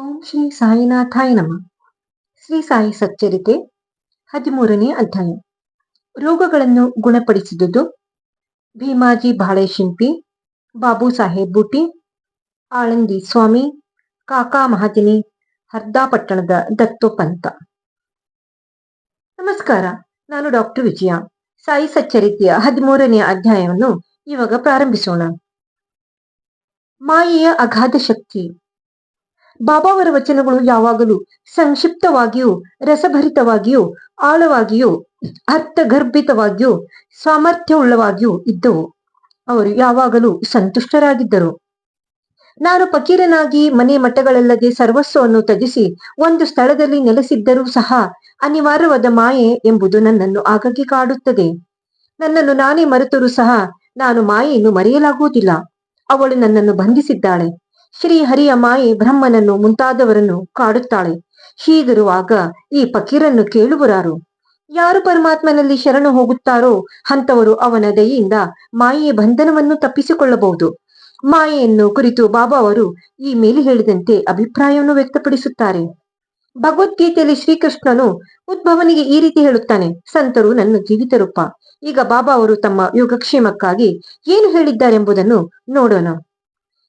ಓಂ ಶ್ರೀ ಸಾಯಿನಾಥಾಯ ನಮ. ಶ್ರೀ ಸಾಯಿ ಸಚ್ಚರಿತೆ, ಹದಿಮೂರನೇ ಅಧ್ಯಾಯ. ರೋಗಗಳನ್ನು ಗುಣಪಡಿಸಿದುದು, ಭೀಮಾಜಿ ಬಾಳೆ ಶಿಂಪಿ ಬಾಬು ಸಾಹೇಬ್ ಬುಟಿ ಆಳಂದಿ ಸ್ವಾಮಿ, ಕಾಕಾ ಮಹಾಜಿನಿ ಹರ್ದಾಪಟ್ಟಣದ ದತ್ತೋಪಂತ ನಮಸ್ಕಾರ, ನಾನು ಡಾಕ್ಟರ್ ವಿಜಯ. ಸಾಯಿ ಸಚ್ಚರಿತೆಯ ಹದಿಮೂರನೇ ಅಧ್ಯಾಯವನ್ನು ಇವಾಗ ಪ್ರಾರಂಭಿಸೋಣ. ಮಾಯೆಯ ಅಗಾಧ ಶಕ್ತಿ ಬಾಬಾವರ ವಚನಗಳು ಯಾವಾಗಲೂ ಸಂಕ್ಷಿಪ್ತವಾಗಿಯೂ, ರಸಭರಿತವಾಗಿಯೂ, ಆಳವಾಗಿಯೂ, ಅರ್ಥಗರ್ಭಿತವಾಗಿಯೂ, ಸಾಮರ್ಥ್ಯವುಳ್ಳವಾಗಿಯೂ ಇದ್ದವು. ಅವರು ಯಾವಾಗಲೂ ಸಂತುಷ್ಟರಾಗಿದ್ದರು. ನಾನು ಫಕೀರನಾಗಿ ಮನೆ ಮಠಗಳಲ್ಲದೆ ಸರ್ವಸ್ವವನ್ನು ತ್ಯಜಿಸಿ ಒಂದು ಸ್ಥಳದಲ್ಲಿ ನೆಲೆಸಿದ್ದರೂ ಸಹ ಅನಿವಾರ್ಯವಾದ ಮಾಯೆ ಎಂಬುದು ನನ್ನನ್ನು ಆಗಾಗ್ಗೆ ಕಾಡುತ್ತದೆ. ನನ್ನನ್ನು ನಾನೇ ಮರೆತರೂ ಸಹ ನಾನು ಮಾಯೆಯನ್ನು ಮರೆಯಲಾಗುವುದಿಲ್ಲ. ಅವಳು ನನ್ನನ್ನು ಬಂಧಿಸಿದ್ದಾಳೆ. ಶ್ರೀ ಹರಿಯ ಮಾಯೆ ಬ್ರಹ್ಮನನ್ನು ಮುಂತಾದವರನ್ನು ಕಾಡುತ್ತಾಳೆ. ಹೀಗಿರುವಾಗ ಈ ಫಕೀರನ್ನು ಕೇಳುವರಾರು. ಯಾರು ಪರಮಾತ್ಮನಲ್ಲಿ ಶರಣು ಹೋಗುತ್ತಾರೋ ಅಂಥವರು ಅವನ ದಯೆಯಿಂದ ಮಾಯೆಯ ಬಂಧನವನ್ನು ತಪ್ಪಿಸಿಕೊಳ್ಳಬಹುದು. ಮಾಯೆಯನ್ನು ಕುರಿತು ಬಾಬಾ ಅವರು ಈ ಮೇಲೆ ಹೇಳಿದಂತೆ ಅಭಿಪ್ರಾಯವನ್ನು ವ್ಯಕ್ತಪಡಿಸುತ್ತಾರೆ. ಭಗವದ್ಗೀತೆಯಲ್ಲಿ ಶ್ರೀಕೃಷ್ಣನು ಉದ್ಭವನಿಗೆ ಈ ರೀತಿ ಹೇಳುತ್ತಾನೆ, ಸಂತರು ನನ್ನ ಜೀವಿತ ರೂಪ ಈಗ ಬಾಬಾ ಅವರು ತಮ್ಮ ಯೋಗಕ್ಷೇಮಕ್ಕಾಗಿ ಏನು ಹೇಳಿದ್ದಾರೆಂಬುದನ್ನು ನೋಡೋಣ.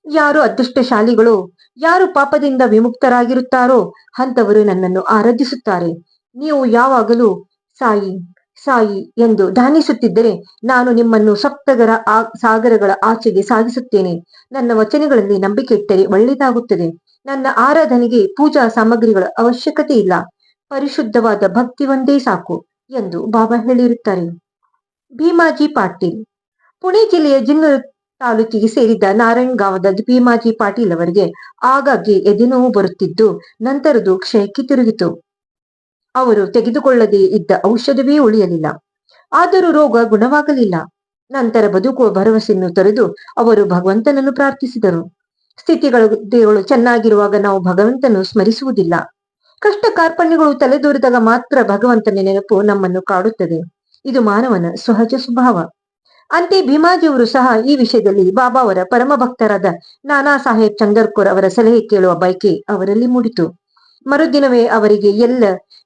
ಯಾರು ಅದೃಷ್ಟಶಾಲಿಗಳು, ಯಾರು ಪಾಪದಿಂದ ವಿಮುಕ್ತರಾಗಿರುತ್ತಾರೋ ಅಂತವರು ನನ್ನನ್ನು ಆರಾಧಿಸುತ್ತಾರೆ. ನೀವು ಯಾವಾಗಲೂ ಸಾಯಿ ಸಾಯಿ ಎಂದು ಧ್ಯಾನಿಸುತ್ತಿದ್ದರೆ ನಾನು ನಿಮ್ಮನ್ನು ಸಪ್ತಗರ ಆ, ಸಾಗರಗಳ ಆಚೆಗೆ ಸಾಗಿಸುತ್ತೇನೆ. ನನ್ನ ವಚನಗಳಲ್ಲಿ ನಂಬಿಕೆ ಇಟ್ಟರೆ ಒಳ್ಳೆಯದಾಗುತ್ತದೆ. ನನ್ನ ಆರಾಧನೆಗೆ ಪೂಜಾ ಸಾಮಗ್ರಿಗಳ ಅವಶ್ಯಕತೆ ಇಲ್ಲ. ಪರಿಶುದ್ಧವಾದ ಭಕ್ತಿ ಒಂದೇ ಸಾಕು ಎಂದು ಬಾಬಾ ಹೇಳಿರುತ್ತಾರೆ. ಭೀಮಾಜಿ ಪಾಟೀಲ್, ಪುಣೆ ಜಿಲ್ಲೆಯ ಜಿನ್ನೂರು ತಾಲೂಕಿಗೆ ಸೇರಿದ ನಾರಾಯಣಗಾಂವದ ಭೀಮಾಜಿ ಪಾಟೀಲ್ ಅವರಿಗೆ ಆಗಾಗ್ಗೆ ಎದೆನೋವು ಬರುತ್ತಿದ್ದು ನಂತರದು ಕ್ಷಯಕ್ಕೆ ತಿರುಗಿತು. ಅವರು ತೆಗೆದುಕೊಳ್ಳದೆ ಇದ್ದ ಔಷಧವೇ ಉಳಿಯಲಿಲ್ಲ. ಆದರೂ ರೋಗ ಗುಣವಾಗಲಿಲ್ಲ. ನಂತರ ಬದುಕುವ ಭರವಸೆಯನ್ನು ತೊರೆದು ಅವರು ಭಗವಂತನನ್ನು ಪ್ರಾರ್ಥಿಸಿದರು. ಸ್ಥಿತಿಗಳು ಚೆನ್ನಾಗಿರುವಾಗ ನಾವು ಭಗವಂತನು ಸ್ಮರಿಸುವುದಿಲ್ಲ. ಕಷ್ಟ ಕಾರ್ಪಣ್ಯಗಳು ತಲೆದೋರಿದಾಗ ಮಾತ್ರ ಭಗವಂತನ ನೆನಪು ನಮ್ಮನ್ನು ಕಾಡುತ್ತದೆ. ಇದು ಮಾನವನ ಸಹಜ ಸ್ವಭಾವ. ಅಂತೆ ಭೀಮಾಜಿಯವರು ಸಹ ಈ ವಿಷಯದಲ್ಲಿ ಬಾಬಾ ಅವರ ಪರಮ ಭಕ್ತರಾದ ನಾನಾ ಸಾಹೇಬ್ ಚಂದರ್ಕೋರ್ ಅವರ ಸಲಹೆ ಕೇಳುವ ಬಯಕೆ ಅವರಲ್ಲಿ ಮೂಡಿತು. ಮರುದಿನವೇ ಅವರಿಗೆ ಎಲ್ಲ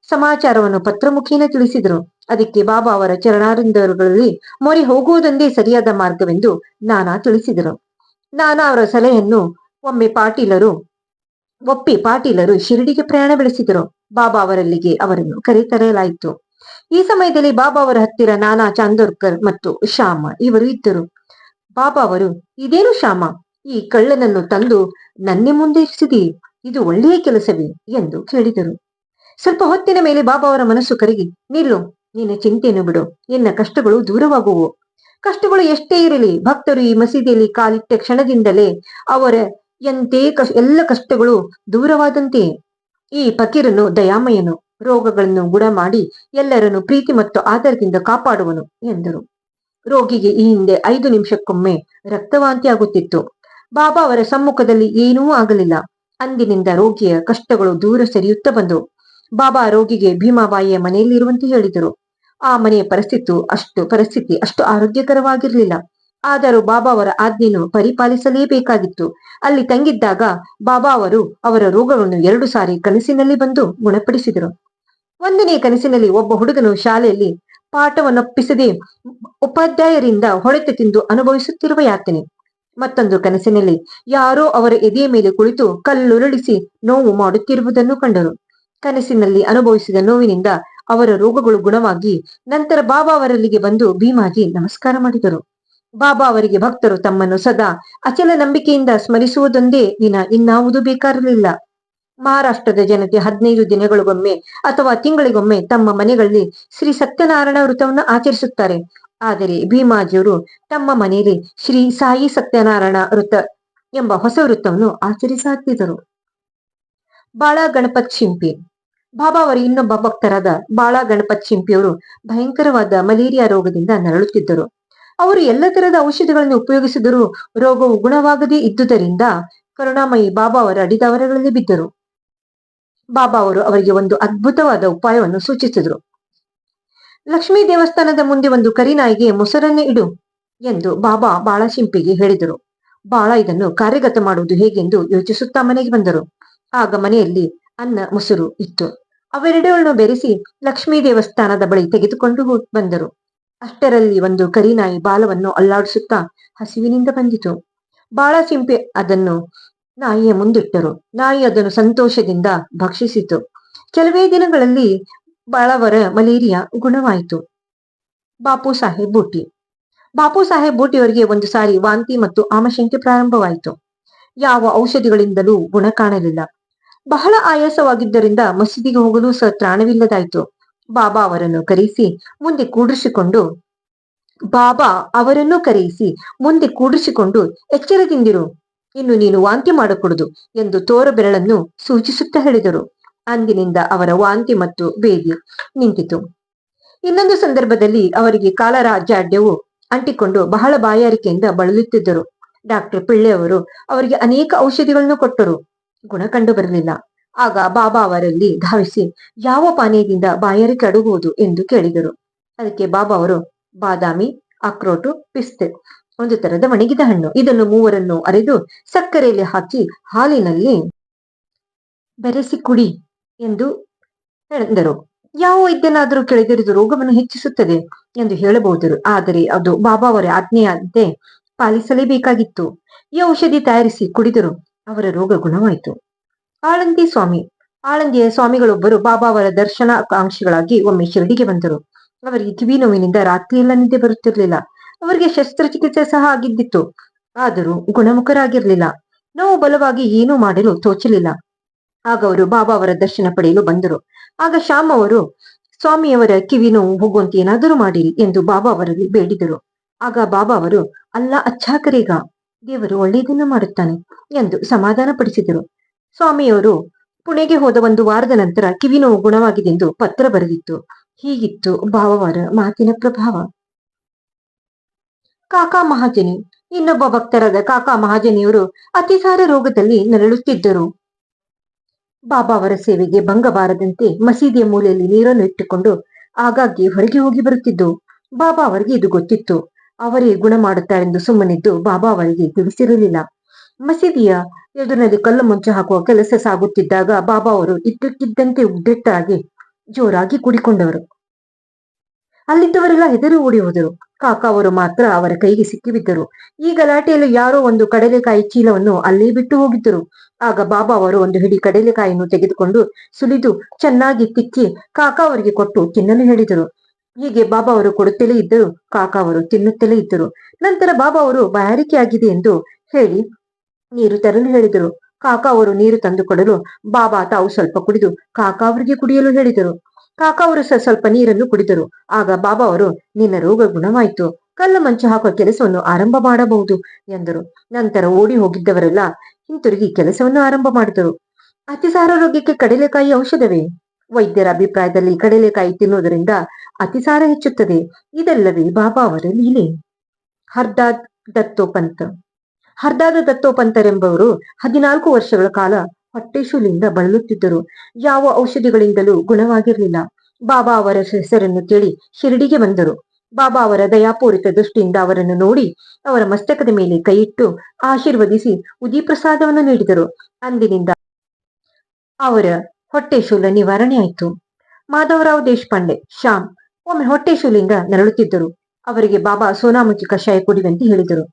ಸಮಾಚಾರವನ್ನು ಪತ್ರಮುಖೇನ ತಿಳಿಸಿದರು. ಅದಕ್ಕೆ ಬಾಬಾ ಅವರ ಚರಣಾರಿಂದಗಳಲ್ಲಿ ಮೊರೆ ಹೋಗುವುದೊಂದೇ ಸರಿಯಾದ ಮಾರ್ಗವೆಂದು ನಾನಾ ತಿಳಿಸಿದರು. ನಾನಾ ಅವರ ಸಲಹೆಯನ್ನು ಒಮ್ಮೆ ಪಾಟೀಲರು, ಒಪ್ಪಿ ಪಾಟೀಲರು ಶಿರಡಿಗೆ ಪ್ರಯಾಣ ಬೆಳೆಸಿದರು. ಬಾಬಾ ಅವರಲ್ಲಿಗೆ ಅವರನ್ನು ಕರೆತರಲಾಯಿತು. ಈ ಸಮಯದಲ್ಲಿ ಬಾಬಾ ಅವರ ಹತ್ತಿರ ನಾನಾ ಚಾಂದೋರ್ಕರ್ ಮತ್ತು ಶ್ಯಾಮ ಇವರು ಇದ್ದರು. ಬಾಬಾ ಅವರು, ಇದೇನು ಶ್ಯಾಮ? ಈ ಕಳ್ಳನನ್ನು ತಂದು ನನ್ನೆ ಮುಂದೆ ಇರಿಸಿದಿ ಇದು ಒಳ್ಳೆಯ ಕೆಲಸವೇ? ಎಂದು ಕೇಳಿದರು. ಸ್ವಲ್ಪ ಹೊತ್ತಿನ ಮೇಲೆ ಬಾಬಾ ಅವರ ಮನಸ್ಸು ಕರಗಿ, ನಿಲ್ಲು, ನಿನ್ನ ಚಿಂತೆಯನ್ನು ಬಿಡು. ನಿನ್ನ ಕಷ್ಟಗಳು ದೂರವಾಗುವು ಕಷ್ಟಗಳು ಎಷ್ಟೇ ಇರಲಿ, ಭಕ್ತರು ಈ ಮಸೀದಿಯಲ್ಲಿ ಕಾಲಿಟ್ಟ ಕ್ಷಣದಿಂದಲೇ ಅವರ ಎಂತೆ ಎಲ್ಲ ಕಷ್ಟಗಳು ದೂರವಾದಂತೆ ಈ ಫಕೀರನು ದಯಾಮಯನು. ರೋಗಗಳನ್ನು ಗುಣ ಮಾಡಿ ಎಲ್ಲರನ್ನು ಪ್ರೀತಿ ಮತ್ತು ಆಧಾರದಿಂದ ಕಾಪಾಡುವನು ಎಂದರು. ರೋಗಿಗೆ ಈ ಹಿಂದೆ ಐದು ನಿಮಿಷಕ್ಕೊಮ್ಮೆ ರಕ್ತವಾಂತಿ ಆಗುತ್ತಿತ್ತು ಬಾಬಾ ಅವರ ಸಮ್ಮುಖದಲ್ಲಿ ಏನೂ ಆಗಲಿಲ್ಲ. ಅಂದಿನಿಂದ ರೋಗಿಯ ಕಷ್ಟಗಳು ದೂರ ಸರಿಯುತ್ತಾ ಬಂದು ಬಾಬಾ ರೋಗಿಗೆ ಭೀಮಾಬಾಯಿಯ ಮನೆಯಲ್ಲಿರುವಂತೆ ಹೇಳಿದರು. ಆ ಮನೆಯ ಪರಿಸ್ಥಿತಿ ಅಷ್ಟು ಪರಿಸ್ಥಿತಿ ಅಷ್ಟು ಆರೋಗ್ಯಕರವಾಗಿರಲಿಲ್ಲ. ಆದರೂ ಬಾಬಾ ಅವರ ಆಜ್ಞೆಯನ್ನು ಪರಿಪಾಲಿಸಲೇಬೇಕಾಗಿತ್ತು. ಅಲ್ಲಿ ತಂಗಿದ್ದಾಗ ಬಾಬಾ ಅವರು ಅವರ ರೋಗವನ್ನು ಎರಡು ಸಾರಿ ಕನಸಿನಲ್ಲಿ ಬಂದು ಗುಣಪಡಿಸಿದರು. ಒಂದನೇ ಕನಸಿನಲ್ಲಿ ಒಬ್ಬ ಹುಡುಗನು ಶಾಲೆಯಲ್ಲಿ ಪಾಠವನ್ನೊಪ್ಪಿಸದೆ ಉಪಾಧ್ಯಾಯರಿಂದ ಹೊಡೆತ ತಿಂದು ಅನುಭವಿಸುತ್ತಿರುವ ಯಾತನೆ. ಮತ್ತೊಂದು ಕನಸಿನಲ್ಲಿ ಯಾರೋ ಅವರ ಎದೆಯ ಮೇಲೆ ಕುಳಿತು ಕಲ್ಲುರುಳಿಸಿ ನೋವು ಮಾಡುತ್ತಿರುವುದನ್ನು ಕಂಡರು ಕನಸಿನಲ್ಲಿ ಅನುಭವಿಸಿದ ನೋವಿನಿಂದ ಅವರ ರೋಗಗಳು ಗುಣವಾಗಿ ನಂತರ ಬಾಬಾ ಅವರಲ್ಲಿಗೆ ಬಂದು ಭೀಮಾಜಿ ನಮಸ್ಕಾರ ಮಾಡಿದರು. ಬಾಬಾ ಅವರಿಗೆ ಭಕ್ತರು ತಮ್ಮನ್ನು ಸದಾ ಅಚಲ ನಂಬಿಕೆಯಿಂದ ಸ್ಮರಿಸುವುದೊಂದೇ ದಿನ ಇನ್ನಾವುದು ಬೇಕಾಗಿರಲಿಲ್ಲ ಮಹಾರಾಷ್ಟ್ರದ ಜನತೆ ಹದಿನೈದು ದಿನಗಳಿಗೊಮ್ಮೆ ಅಥವಾ ತಿಂಗಳಿಗೊಮ್ಮೆ ತಮ್ಮ ಮನೆಗಳಲ್ಲಿ ಶ್ರೀ ಸತ್ಯನಾರಾಯಣ ವೃತವನ್ನು ಆಚರಿಸುತ್ತಾರೆ. ಆದರೆ ಭೀಮಾಜಿಯವರು ತಮ್ಮ ಮನೆಯಲ್ಲಿ ಶ್ರೀ ಸಾಯಿ ಸತ್ಯನಾರಾಯಣ ವೃತ ಎಂಬ ಹೊಸ ವೃತ್ತವನ್ನು ಆಚರಿಸಾಕಿದರು. ಬಾಳ ಗಣಪತ್ ಶಿಂಪಿ. ಬಾಬಾ ಅವರ ಇನ್ನೊಬ್ಬ ಭಕ್ತರಾದ ಬಾಳ ಗಣಪತ್ ಶಿಂಪಿಯವರು ಭಯಂಕರವಾದ ಮಲೇರಿಯಾ ರೋಗದಿಂದ ನರಳುತ್ತಿದ್ದರು. ಅವರು ಎಲ್ಲ ತರದ ಔಷಧಿಗಳನ್ನು ಉಪಯೋಗಿಸಿದರೂ ರೋಗವು ಗುಣವಾಗದೇ ಇದ್ದುದರಿಂದ ಕರುಣಾಮಯಿ ಬಾಬಾ ಅವರ ಅಡಿದವರಗಳಲ್ಲಿ ಬಿದ್ದರು. ಬಾಬಾ ಅವರು ಅವರಿಗೆ ಒಂದು ಅದ್ಭುತವಾದ ಉಪಾಯವನ್ನು ಸೂಚಿಸಿದರು. ಲಕ್ಷ್ಮೀ ದೇವಸ್ಥಾನದ ಮುಂದೆ ಒಂದು ಕರಿನಾಯಿಗೆ ಮೊಸರನ್ನು ಇಡು ಎಂದು ಬಾಬಾ ಬಾಳಶಿಂಪಿಗೆ ಹೇಳಿದರು. ಬಾಳ ಇದನ್ನು ಕಾರ್ಯಗತ ಮಾಡುವುದು ಹೇಗೆಂದು ಯೋಚಿಸುತ್ತಾ ಮನೆಗೆ ಬಂದರು. ಆಗ ಮನೆಯಲ್ಲಿ ಅನ್ನ, ಮೊಸರು ಇತ್ತು. ಅವೆರಡನ್ನು ಬೆರೆಸಿ ಲಕ್ಷ್ಮೀ ದೇವಸ್ಥಾನದ ಬಳಿ ತೆಗೆದುಕೊಂಡು ಬಂದರು. ಅಷ್ಟರಲ್ಲಿ ಒಂದು ಕರಿನಾಯಿ ಬಾಲವನ್ನು ಅಲ್ಲಾಡಿಸುತ್ತಾ ಹಸಿವಿನಿಂದ ಬಂದಿತು. ಬಾಳ ಸಿಂಪೆ ಅದನ್ನು ನಾಯಿಯ ಮುಂದಿಟ್ಟರು. ನಾಯಿ ಅದನ್ನು ಸಂತೋಷದಿಂದ ಭಕ್ಷಿಸಿತು. ಕೆಲವೇ ದಿನಗಳಲ್ಲಿ ಬಾಳವರ ಮಲೇರಿಯಾ ಗುಣವಾಯಿತು. ಬಾಪು ಸಾಹೇಬ್ ಬೂಟಿ ಬಾಪು ಸಾಹೇಬ್ ಬೂಟಿಯವರಿಗೆ ಒಂದು ಸಾರಿ ವಾಂತಿ ಮತ್ತು ಆಮಶಂಕೆ ಪ್ರಾರಂಭವಾಯಿತು. ಯಾವ ಔಷಧಿಗಳಿಂದಲೂ ಗುಣ ಕಾಣಲಿಲ್ಲ. ಬಹಳ ಆಯಾಸವಾಗಿದ್ದರಿಂದ ಮಸೀದಿಗೆ ಹೋಗಲು ಸಹ ತ್ರಾಣವಿಲ್ಲದಾಯಿತು ಬಾಬಾ ಅವರನ್ನು ಕರೆಸಿ ಮುಂದೆ ಕೂಡಿಸಿಕೊಂಡು, ಬಾಬಾ ಅವರನ್ನು ಕರೆಯಿಸಿ ಮುಂದೆ ಕೂಡಿಸಿಕೊಂಡು ಎಚ್ಚರದಿಂದಿರು. ಇನ್ನು ನೀನು ವಾಂತಿ ಮಾಡಕೂಡದು ಎಂದು ತೋರ ಬೆರಳನ್ನು ಸೂಚಿಸುತ್ತಾ ಹೇಳಿದರು. ಅಂದಿನಿಂದ ಅವರ ವಾಂತಿ ಮತ್ತು ಬೇದಿ ನಿಂತಿತು. ಇನ್ನೊಂದು ಸಂದರ್ಭದಲ್ಲಿ ಅವರಿಗೆ ಕಾಲರಾಜಾಡ್ಯವು ಅಂಟಿಕೊಂಡು ಬಹಳ ಬಾಯಾರಿಕೆಯಿಂದ ಬಳಲುತ್ತಿದ್ದರು. ಡಾಕ್ಟರ್ ಪಿಳ್ಳೆ ಅವರು ಅವರಿಗೆ ಅನೇಕ ಔಷಧಿಗಳನ್ನು ಕೊಟ್ಟರು. ಗುಣ ಕಂಡು ಬರಲಿಲ್ಲ. ಆಗ ಬಾಬಾ ಅವರಲ್ಲಿ ಧಾವಿಸಿ, ಯಾವ ಪಾನೀಯದಿಂದ ಬಾಯಾರಿ ಕಡುಗುವುದು ಎಂದು ಕೇಳಿದರು. ಅದಕ್ಕೆ ಬಾಬಾ ಅವರು, ಬಾದಾಮಿ ಅಕ್ರೋಟು ಪಿಸ್ತೆ, ಒಂದು ತರದ ಒಣಗಿದ ಹಣ್ಣು, ಇದನ್ನು ಮೂವರನ್ನು ಅರೆದು ಸಕ್ಕರೆಯಲ್ಲಿ ಹಾಕಿ ಹಾಲಿನಲ್ಲಿ ಬೆರೆಸಿ ಕುಡಿ ಎಂದು ಹೇಳಿದರು. ಯಾವ ವೈದ್ಯನಾದರೂ ಕೆಳಗಿರಿದು ರೋಗವನ್ನು ಹೆಚ್ಚಿಸುತ್ತದೆ ಎಂದು ಹೇಳಬಹುದು ಆದರೆ ಅದು ಬಾಬಾ ಅವರ ಆಜ್ಞೆಯಂತೆ ಪಾಲಿಸಲೇಬೇಕಾಗಿತ್ತು. ಈ ಔಷಧಿ ತಯಾರಿಸಿ ಕುಡಿದರು. ಅವರ ರೋಗ ಗುಣವಾಯಿತು. ಆಳಂದಿ ಸ್ವಾಮಿ ಆಳಂದಿಯ ಸ್ವಾಮಿಗಳೊಬ್ಬರು ಬಾಬಾ ಅವರ ದರ್ಶನ ಆಕಾಂಕ್ಷಿಗಳಾಗಿ ಒಮ್ಮೆ ಶಿರಡಿಗೆ ಬಂದರು. ಅವರಿಗೆ ಕಿವಿ ನೋವಿನಿಂದ ರಾತ್ರಿಯೆಲ್ಲ ನಿದ್ದೆ ಬರುತ್ತಿರಲಿಲ್ಲ. ಅವರಿಗೆ ಶಸ್ತ್ರಚಿಕಿತ್ಸೆ ಸಹ ಆಗಿದ್ದಿತ್ತು. ಆದರೂ ಗುಣಮುಖರಾಗಿರಲಿಲ್ಲ. ನೋವು ಬಲವಾಗಿ ಏನೂ ಮಾಡಲು ತೋಚಲಿಲ್ಲ. ಆಗ ಅವರು ಬಾಬಾ ಅವರ ದರ್ಶನ ಪಡೆಯಲು ಬಂದರು. ಆಗ ಶ್ಯಾಮ್ ಅವರು, ಸ್ವಾಮಿಯವರ ಕಿವಿ ನೋವು ಹೋಗುವಂತೆ ಏನಾದರೂ ಮಾಡಿರಿ ಎಂದು ಬಾಬಾ ಅವರಲ್ಲಿ ಬೇಡಿದರು. ಆಗ ಬಾಬಾ ಅವರು, ಅಲ್ಲ ಅಚ್ಚಾಕರೇಗ, ದೇವರು ಒಳ್ಳೆಯದನ್ನು ಮಾಡುತ್ತಾನೆ ಎಂದು ಸಮಾಧಾನ ಪಡಿಸಿದರು ಸ್ವಾಮಿಯವರು ಪುಣೆಗೆ ಹೋದ ಒಂದು ವಾರದ ನಂತರ ಕಿವಿನೋವು ಗುಣವಾಗಿದೆ ಎಂದು ಪತ್ರ ಬರೆದಿತ್ತು. ಹೀಗಿತ್ತು ಭಾವವಾರ ಮಾತಿನ ಪ್ರಭಾವ. ಕಾಕಾ ಮಹಾಜನಿ, ಇನ್ನೊಬ್ಬ ಭಕ್ತರಾದ ಕಾಕಾ ಮಹಾಜನಿಯವರು ಅತಿಸಾರ ರೋಗದಲ್ಲಿ ನರಳುತ್ತಿದ್ದರು. ಬಾಬಾ ಅವರ ಸೇವೆಗೆ ಭಂಗ ಬಾರದಂತೆ ಮಸೀದಿಯ ಮೂಲೆಯಲ್ಲಿ ನೀರನ್ನು ಇಟ್ಟುಕೊಂಡು ಆಗಾಗ್ಗೆ ಹೊರಗೆ ಹೋಗಿ ಬರುತ್ತಿದ್ದು, ಬಾಬಾ ಅವರಿಗೆ ಇದು ಗೊತ್ತಿತ್ತು. ಅವರೇ ಗುಣ ಮಾಡುತ್ತಾರೆಂದು ಸುಮ್ಮನಿದ್ದು ಬಾಬಾ ಅವರಿಗೆ ತಿಳಿಸಿರಲಿಲ್ಲ. ಮಸೀದಿಯ ಎದುರಿನಲ್ಲಿ ಕಲ್ಲು ಮುಂಚೆ ಹಾಕುವ ಕೆಲಸ ಸಾಗುತ್ತಿದ್ದಾಗ ಬಾಬಾ ಅವರು ಇದ್ದಕ್ಕಿದ್ದಂತೆ ಉದ್ದಿಟ್ಟಾಗಿ ಜೋರಾಗಿ ಕುಡಿಕೊಂಡವರು. ಅಲ್ಲಿದ್ದವರೆಲ್ಲ ಹೆದರು ಓಡಿ ಹೋದರು. ಕಾಕಾ ಅವರು ಮಾತ್ರ ಅವರ ಕೈಗೆ ಸಿಕ್ಕಿಬಿದ್ದರು. ಈ ಗಲಾಟೆಯಲ್ಲಿ ಯಾರೋ ಒಂದು ಕಡಲೆಕಾಯಿ ಚೀಲವನ್ನು ಅಲ್ಲೇ ಬಿಟ್ಟು ಹೋಗಿದ್ದರು. ಆಗ ಬಾಬಾ ಅವರು ಒಂದು ಹಿಡಿ ಕಡಲೆಕಾಯಿಯನ್ನು ತೆಗೆದುಕೊಂಡು ಸುಲಿದು ಚೆನ್ನಾಗಿ ತಿಕ್ಕಿ ಕಾಕ ಅವರಿಗೆ ಕೊಟ್ಟು ತಿನ್ನಲು ಹೇಳಿದರು. ಹೀಗೆ ಬಾಬಾ ಅವರು ಕೊಡುತ್ತಲೇ ಇದ್ದರು. ಕಾಕ ಅವರು ತಿನ್ನುತ್ತಲೇ ಇದ್ದರು. ನಂತರ ಬಾಬಾ ಅವರು ಬಾಯಾರಿಕೆ ಆಗಿದೆ ಎಂದು ಹೇಳಿ ನೀರು ತರಲು ಹೇಳಿದರು. ಕಾಕಾ ಅವರು ನೀರು ತಂದುಕೊಡಲು ಬಾಬಾ ತಾವು ಸ್ವಲ್ಪ ಕುಡಿದು ಕಾಕ ಅವರಿಗೆ ಕುಡಿಯಲು ಹೇಳಿದರು. ಕಾಕ ಅವರು ಸ್ವಲ್ಪ ನೀರನ್ನು ಕುಡಿದರು. ಆಗ ಬಾಬಾ ಅವರು, ನಿನ್ನ ರೋಗ ಗುಣವಾಯಿತು. ಕಲ್ಲು ಮಂಚು ಹಾಕುವ ಕೆಲಸವನ್ನು ಆರಂಭ ಮಾಡಬಹುದು ಎಂದರು. ನಂತರ ಓಡಿ ಹೋಗಿದ್ದವರೆಲ್ಲ ಹಿಂತಿರುಗಿ ಕೆಲಸವನ್ನು ಆರಂಭ ಮಾಡಿದರು. ಅತಿಸಾರ ರೋಗಕ್ಕೆ ಕಡಲೆಕಾಯಿ ಔಷಧವೇ? ವೈದ್ಯರ ಅಭಿಪ್ರಾಯದಲ್ಲಿ ಕಡಲೆಕಾಯಿ ತಿನ್ನುವುದರಿಂದ ಅತಿಸಾರ ಹೆಚ್ಚುತ್ತದೆ. ಇದಲ್ಲವೇ ಬಾಬಾ ಅವರ ಲೀಲೆ. ಹರ್ದಾದ್ ದತ್ತೋಪಂತ್. ಹರ್ದಾದ ದತ್ತೋಪಂತರೆಂಬವರು ಹದಿನಾಲ್ಕು ವರ್ಷಗಳ ಕಾಲ ಹೊಟ್ಟೆಶೂಲಿಂದ ಬಳಲುತ್ತಿದ್ದರು. ಯಾವ ಔಷಧಿಗಳಿಂದಲೂ ಗುಣವಾಗಿರಲಿಲ್ಲ. ಬಾಬಾ ಅವರ ಹೆಸರನ್ನು ಕೇಳಿ ಶಿರಡಿಗೆ ಬಂದರು. ಬಾಬಾ ಅವರ ದಯಾಪೂರಿತ ದೃಷ್ಟಿಯಿಂದ ಅವರನ್ನು ನೋಡಿ ಅವರ ಮಸ್ತಕದ ಮೇಲೆ ಕೈಯಿಟ್ಟು ಆಶೀರ್ವದಿಸಿ ಉದಿ ಪ್ರಸಾದವನ್ನು ನೀಡಿದರು. ಅಂದಿನಿಂದ ಅವರ ಹೊಟ್ಟೆಶೂಲ ನಿವಾರಣೆ ಆಯಿತು. ಮಾಧವರಾವ್ ದೇಶಪಾಂಡೆ, ಶ್ಯಾಮ್ ಒಮ್ಮೆ ಹೊಟ್ಟೆಶೂಲಿಂದ ನರಳುತ್ತಿದ್ದರು. ಅವರಿಗೆ ಬಾಬಾ ಸೋನಾಮುಖಿ ಕಷಾಯ ಕುಡಿಯುವಂತೆ ಹೇಳಿದರು.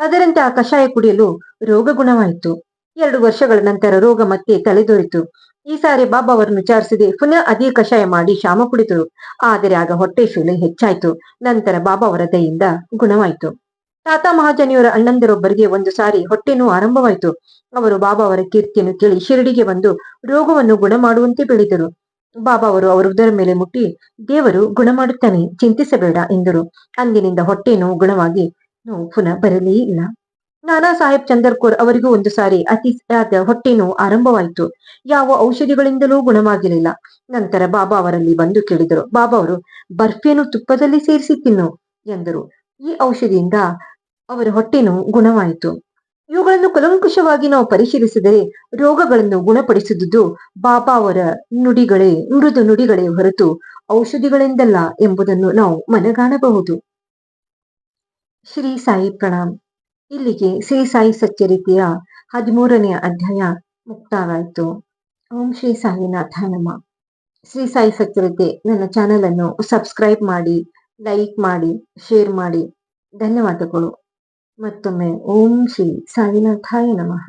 ಅದರಂತೆ ಆ ಕಷಾಯ ಕುಡಿಯಲು ರೋಗ ಗುಣವಾಯಿತು. ಎರಡು ವರ್ಷಗಳ ನಂತರ ರೋಗ ಮತ್ತೆ ತಲೆದೋರಿತು. ಈ ಸಾರಿ ಬಾಬಾ ಅವರನ್ನು ವಿಚಾರಿಸದೆ ಪುನಃ ಅದೇ ಕಷಾಯ ಮಾಡಿ ಶಾಮ ಕುಡಿದರು ಆದರೆ ಆಗ ಹೊಟ್ಟೆ ಶೂಲೆ ಹೆಚ್ಚಾಯ್ತು. ನಂತರ ಬಾಬಾ ಅವರ ದಯಿಂದ ಗುಣವಾಯಿತು. ತಾತ ಮಹಾಜನಿಯವರ ಅಣ್ಣಂದರೊಬ್ಬರಿಗೆ ಒಂದು ಸಾರಿ ಹೊಟ್ಟೆನೂ ಆರಂಭವಾಯಿತು. ಅವರು ಬಾಬಾ ಅವರ ಕೀರ್ತಿಯನ್ನು ಕೇಳಿ ಶಿರಡಿಗೆ ಬಂದು ರೋಗವನ್ನು ಗುಣ ಮಾಡುವಂತೆ ಬೆಳೆದರು ಬಾಬಾ ಅವರು ಅವರ ಉದರ ಮೇಲೆ ಮುಟ್ಟಿ, ದೇವರು ಗುಣ ಮಾಡುತ್ತಾನೆ ಚಿಂತಿಸಬೇಡ ಎಂದರು. ಅಂದಿನಿಂದ ಹೊಟ್ಟೆ ನೋವು ಗುಣವಾಗಿ ಪುನಃ ಬರಲೇ ಇಲ್ಲ. ನಾನಾ ಸಾಹೇಬ್ ಚಂದರ್ಕೋರ್ ಅವರಿಗೂ ಒಂದು ಸಾರಿ ಅತಿಯಾದ ಹೊಟ್ಟೆ ನೋವು ಆರಂಭವಾಯಿತು. ಯಾವ ಔಷಧಿಗಳಿಂದಲೂ ಗುಣವಾಗಿರಲಿಲ್ಲ. ನಂತರ ಬಾಬಾ ಅವರಲ್ಲಿ ಬಂದು ಕೇಳಿದರು, ಬಾಬಾ ಅವರು, ಬರ್ಫಿಯನ್ನು ತುಪ್ಪದಲ್ಲಿ ಸೇರಿಸಿ ತಿನ್ನು, ಎಂದರು. ಈ ಔಷಧಿಯಿಂದ ಅವರ ಹೊಟ್ಟೆ ನೋವು ಗುಣವಾಯಿತು. ಇವುಗಳನ್ನು ಕಲಂಕುಷವಾಗಿ ನಾವು ಪರಿಶೀಲಿಸಿದರೆ ರೋಗಗಳನ್ನು ಗುಣಪಡಿಸಿದುದು ಬಾಬಾ ಅವರ ನುಡಿಗಳೇ, ಮೃದು ನುಡಿಗಳೇ ಹೊರತು ಔಷಧಿಗಳಿಂದಲ್ಲ ಎಂಬುದನ್ನು ನಾವು ಮನಗಾಣಬಹುದು. ಶ್ರೀ ಸಾಯಿ ಪ್ರಣಾಮ್. ಇಲ್ಲಿಗೆ ಶ್ರೀ ಸಾಯಿ ಸಚ್ಚರಿತೆಯ ಹದಿಮೂರನೆಯ ಅಧ್ಯಾಯ ಮುಕ್ತಾಯವಾಯಿತು ಓಂ ಶ್ರೀ ಸಾಯಿನಾಥ ನಮ. ಶ್ರೀ ಸಾಯಿ ಸಚ್ಚರಿತೆ, ನನ್ನ ಚಾನೆಲ್ ಅನ್ನು ಸಬ್ಸ್ಕ್ರೈಬ್ ಮಾಡಿ ಲೈಕ್ ಮಾಡಿ ಶೇರ್ ಮಾಡಿ. ಧನ್ಯವಾದಗಳು. ಮತ್ತೊಮ್ಮೆ ಓಂ ಶ್ರೀ ಸಾಯಿನಾಥಾಯ ನಮಃ.